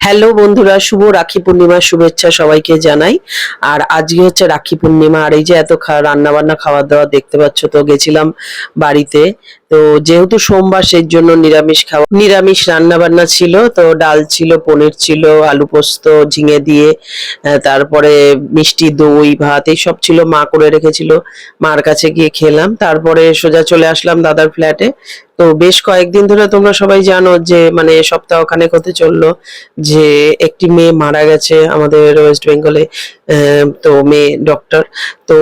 Hello বন্ধুরা, শুভ রাখি পূর্ণিমার শুভেচ্ছা সবাইকে জানাই। আর আজকে হচ্ছে রাখি পূর্ণিমা, আর এই যে এত রান্না বান্না খাওয়া দাওয়া দেখতে পাচ্ছ তো, গেছিলাম বাড়িতে। তো যেহেতু সোমবার, সেই জন্য নিরামিষ খাওয়া, নিরামিষ রান্না বান্না ছিল। তো ডাল ছিল, পনির ছিল, আলু পোস্ত, ঝিঙে দিয়ে তারপরে মিষ্টি, দই, ভাত, এইসব ছিল মা করে রেখেছিল। মার কাছে গিয়ে খেলাম। তারপরে সোজা চলে আসলাম দাদার ফ্ল্যাটে। তো বেশ কয়েকদিন ধরে তোমরা সবাই জানো যে মানে সপ্তাহ সপ্তাহখানেক হতে চলল যে, একটি মেয়ে মারা গেছে আমাদের ওয়েস্ট বেঙ্গলে তো মেয়ে ডক্টর। তো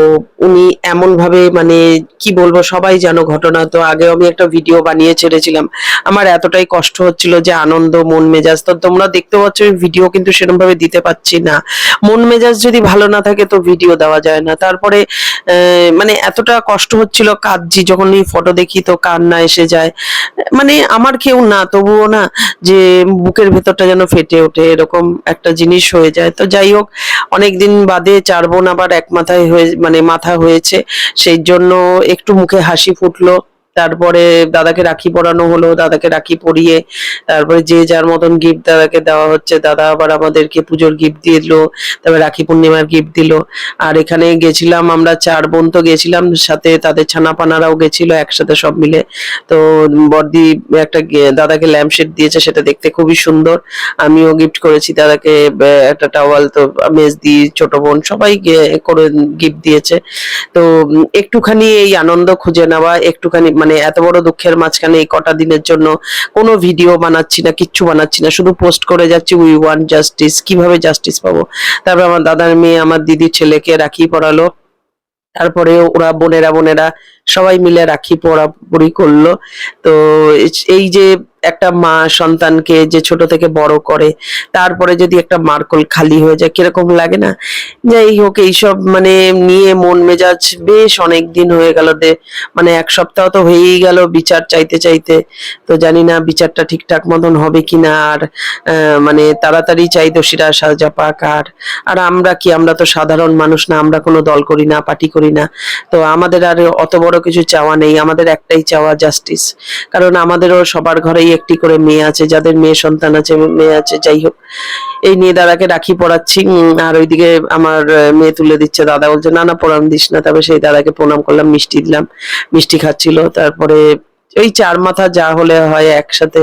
উনি এমন ভাবে মানে কি বলব, সবাই জানো ঘটনা। তো আগে আমি একটা ভিডিও বানিয়ে ছেড়েছিলাম। আমার এতটাই কষ্ট হচ্ছিল যে আনন্দ, মন মেজাজ, তো তোমরা দেখতে পাচ্ছ ভিডিও কিন্তু সেরকম ভাবে দিতে পারছি না। মন মেজাজ যদি ভালো না থাকে তো ভিডিও দেওয়া যায় না। তারপরে মানে এতটা কষ্ট হচ্ছিল কাঁদছি যখন এই ফটো দেখি তো কান্না এসে যায়। মানে আমার কেউ না, তবুও না যে বুকের ভেতরটা যেন ফেটে ওঠে, এরকম একটা জিনিস হয়ে যায়। তো যাই হোক, অনেকদিন বাদে চার বোন আবার এক মাথায় হয়ে মানে মাথা হয়েছে। সেই জন্য একটু মুখে হাসি ফুটলো। তারপরে দাদাকে রাখি পরানো হলো, দাদাকে রাখি পরিয়ে তারপরে যে যার মতন গিফট দাদাকে দেওয়া হচ্ছে, দাদা আবার আমাদেরকে পুজোর গিফট দিল, তারপরে রাখি পূর্ণিমার গিফট দিল। আর এখানে গেছিলাম আমরা, চার বোন তো গেছিলাম, সাথে তাদের ছানাপানারাও গেছিল একসাথে সব মিলে। তো বর্দি একটা দাদাকে ল্যাম্পশেড দিয়েছে, সেটা দেখতে খুবই সুন্দর। আমিও গিফট করেছি দাদাকে একটা টাওয়াল তো মেজদি ছোট বোন, সবাই করে গিফট দিয়েছে। তো একটুখানি এই আনন্দ খুঁজে নেওয়া, একটুখানি মানে এত বড় দুঃখের মাঝখানে এই কটা দিনের জন্য কোনো ভিডিও বানাচ্ছি না, কিচ্ছু বানাচ্ছি না, শুধু পোস্ট করে যাচ্ছি উই ওয়ান্ট জাস্টিস কীভাবে জাস্টিস পাবো? তারপর আমার দাদার মেয়ে, আমার দিদির ছেলেকে রাখি পড়ালো। তারপরে ওরা বোনেরা বোনেরা সবাই মিলে রাখি পড়াপড়ি করল। তো এই- যে একটা মা সন্তানকে যে ছোট থেকে বড় করে তারপরে যদি একটা মার্কল খালি হয়ে যায় কীরকম লাগে না? যাই হোক এইসব মানে নিয়ে মন মেজাজ বেশ অনেক দিন হয়ে গেল দে মানে এক সপ্তাহ তো হয়েই গেল বিচার চাইতে চাইতে। তো জানি না বিচারটা ঠিকঠাক মতন হবে কিনা আর আহ, মানে তাড়াতাড়ি চাই দোষীরা সাজা পাক আর আর আমরা কি আমরা তো সাধারণ মানুষ না আমরা কোনো দল করি না পার্টি করি না। তো আমাদের আর অত বড় কিছু চাওয়া নেই, আমাদের একটাই চাওয়া জাস্টিস কারণ আমাদেরও সবার ঘরেই একটি করে মেয়ে আছে, যাদের মেয়ে সন্তান আছে, মেয়ে আছে, যাই হোক। এই নিয়ে দাদাকে রাখি পড়াচ্ছি আর ওইদিকে আমার মেয়ে তুলে দিচ্ছে, দাদা বলছে, না না, প্রণাম দিস না। তবে সেই দাদাকে প্রণাম করলাম, মিষ্টি দিলাম, মিষ্টি খাচ্ছিল। তারপরে ওই চার মাথা যা হলে হয় একসাথে,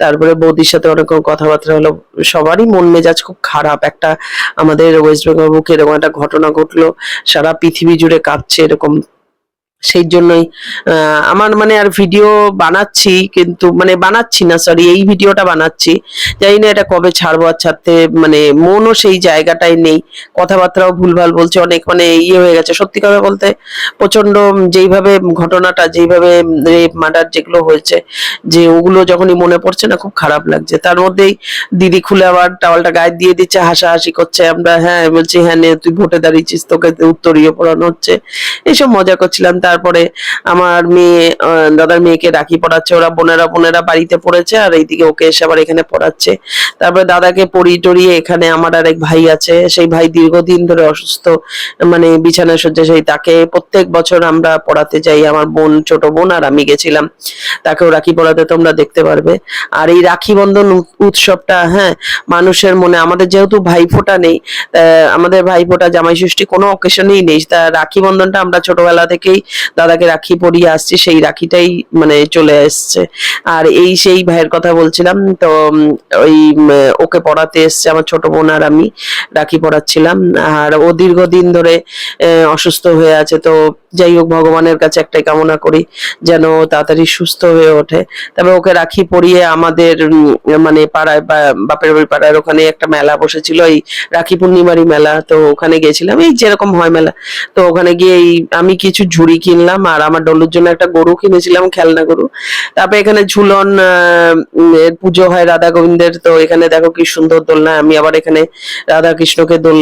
তারপরে বৌদির সাথে অনেক কথাবার্তা হলো, সবারই মন মেজাজ খুব খারাপ। একটা আমাদের ওয়েস্ট বেঙ্গল বুকে এরকম একটা ঘটনা ঘটলো, সারা পৃথিবী জুড়ে কাঁপছে এরকম সেই জন্যই আমার মানে আর ভিডিও বানাচ্ছি, কিন্তু মানে বানাচ্ছি না সরি এই ভিডিওটা বানাচ্ছি। জানি না এটা কবে ছাড়বো আর ছাড়তে মানে মনও সেই জায়গাটায় নেই। কথাবার্তাও ভুলভাল বলছে, অনেক মানে ইয়ে হয়ে গেছে। সত্যি কথা বলতে প্রচণ্ড যেইভাবে ঘটনাটা, যেইভাবে রেপ মার্ডার যেগুলো হয়েছে, যে ওগুলো যখনই মনে পড়ছে না, খুব খারাপ লাগছে। তার মধ্যেই দিদি খুলে আবার টাওয়ালটা গায়ে দিয়ে দিচ্ছে, হাসাহাসি করছে। আমরা হ্যাঁ বলছি হ্যাঁ তুই ভোটে দাঁড়িয়েছিস, তোকে উত্তরীয় পড়ানো হচ্ছে। এইসব মজা করছিলাম। তারপরে আমার মেয়ে দাদার মেয়েকে রাখি পড়াচ্ছে। ওরা বোনেরা বোনেরা বাড়িতে পড়েছে আর এইদিকে ওকে এসে আবার এখানে পড়াচ্ছে। তারপরে দাদাকে পড়িয়ে টরিয়ে এখানে আমার আরেক ভাই আছে। সেই ভাই দীর্ঘদিন ধরে অসুস্থ মানে শয্যা সেই তাকে প্রত্যেক বছর আমরা পড়াতে যাই। আমার বোন, ছোট বোন আর আমি গেছিলাম। তাকেও রাখি পড়াতে তোমরা দেখতে পারবে। আর এই রাখি বন্ধন উৎসবটা হ্যাঁ মানুষের মনে, আমাদের যেহেতু ভাইফোঁটা নেই আমাদের ভাইফোঁটা জামাই ষষ্ঠী কোনো অকেশনেই নেই। তা রাখি বন্ধনটা আমরা ছোটবেলা থেকেই দাদাকে রাখি পরিয়ে আসছি, সেই রাখিটাই মানে চলে এসছে। আর এই সেই ভাইয়ের কথা বলছিলাম, তো ওই ওকে পড়াতে এসছে আমার ছোট বোন আর আমি, রাখি পড়াচ্ছিলাম। আর ও দীর্ঘদিন ধরে অসুস্থ হয়ে আছে, তো যাই হোক ভগবানের কাছে একটাই কামনা করি, যেন তাড়াতাড়ি সুস্থ হয়ে ওঠে। তবে ওকে রাখি পরিয়ে আমাদের মানে পাড়ায় বাপের বাড়ি পাড়ার ওখানে একটা মেলা বসেছিল, এই রাখি পূর্ণিমারি মেলা, তো ওখানে গেছিলাম এই যেরকম হয় মেলা। তো ওখানে গিয়ে এই আমি কিছু ঝুড়ি কিনলাম আর আমার ডলুর জন্য একটা গরু কিনেছিলাম, খেলনা গরু। তারপর এখানে ঝুলন পুজো হয় রাধা গোবিন্দের, তো এখানে দেখো কি সুন্দর দোলনা। আমি আবার এখানে রাধা কৃষ্ণকে দোল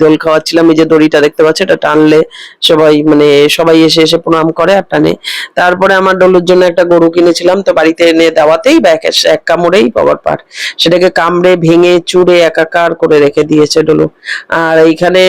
দোল খাওয়াচ্ছিলাম। এই যে দড়িটা দেখতে পাচ্ছ, এটা টানলে সবাই মানে সবাই এসে এসে প্রণাম করে আর টানে। তারপরে আমার ডলুর জন্য একটা গরু কিনেছিলাম, তো বাড়িতে এনে দেওয়াতেই ব্যাক এক কামড়েই পাওয়ার পার। সেটাকে কামড়ে ভেঙে চুড়ে একাকার করে রেখে দিয়েছে ডলু। আর এইখানে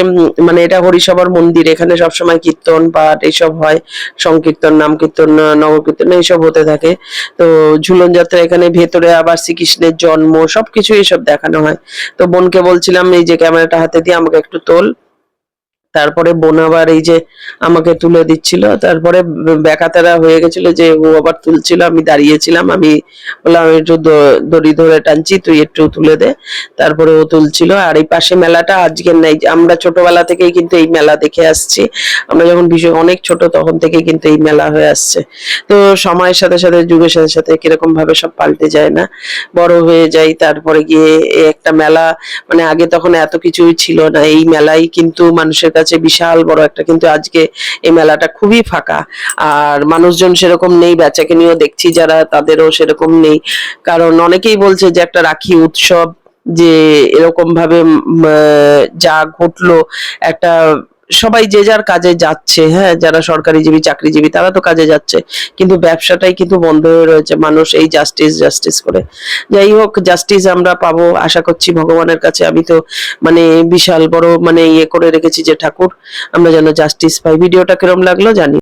মানে এটা হরিসভার মন্দির, এখানে সবসময় কীর্তন পাঠ এইসব হয়। হয়। সংকীর্তন নাম কীর্তন নবকীর্তন, এইসব হতে থাকে। তো ঝুলন যাত্রা এখানে ভেতরে আবার শ্রীকৃষ্ণের জন্ম, সবকিছু এসব দেখানো হয়। তো বোনকে বলছিলাম, এই যে ক্যামেরাটা হাতে দিয়ে আমাকে একটু তোল। তারপরে বোন আবার এই যে আমাকে তুলে দিচ্ছিল, তারপরে ব্যাকাতারা হয়ে গেছিল যে ও আবার তুলছিল, আমি দাঁড়িয়েছিলাম, আমি বললাম একটু দড়ি ধরে টানছি, তুই একটু তুলে দে। তারপরে ও তুলছিল, আর এই পাশে মেলাটা আজকের নাই, আমরা ছোটবেলা থেকেই কিন্তু এই মেলা দেখে আসছি। আমরা যখন ভীষণ, অনেক ছোট তখন থেকেই কিন্তু এই মেলা হয়ে আসছে। তো সময়ের সাথে সাথে, যুগের সাথে সাথে কীরকম ভাবে সব পাল্টে যায় না। বড় হয়ে যাই, তারপরে গিয়ে একটা মেলা মানে আগে তখন এত কিছুই ছিল না, এই মেলাই কিন্তু মানুষের কাছে বিশাল বড় একটা, কিন্তু আজকে এই মেলাটা খুবই ফাঁকা। আর মানুষজন সেরকম নেই, বেচাকে নিয়েও দেখছি যারা, তাদেরও সেরকম নেই। কারণ অনেকেই বলছে যে একটা রাখি উৎসব যে এরকম ভাবে যা ঘটলো, একটা সবাই যে যার কাজে যাচ্ছে হ্যাঁ যারা সরকারিজীবী, চাকরিজীবী, তারা তো কাজে যাচ্ছে। কিন্তু ব্যবসাটাই কিন্তু বন্ধ হয়ে রয়েছে মানুষ এই জাস্টিস জাস্টিস করে। যাই হোক জাস্টিস আমরা পাবো, আশা করছি ভগবানের কাছে। আমি তো মানে বিশাল বড় মানে ইয়ে করে রেখেছি যে ঠাকুর, আমরা যেন জাস্টিস পাই। ভিডিওটা কিরম লাগল জানি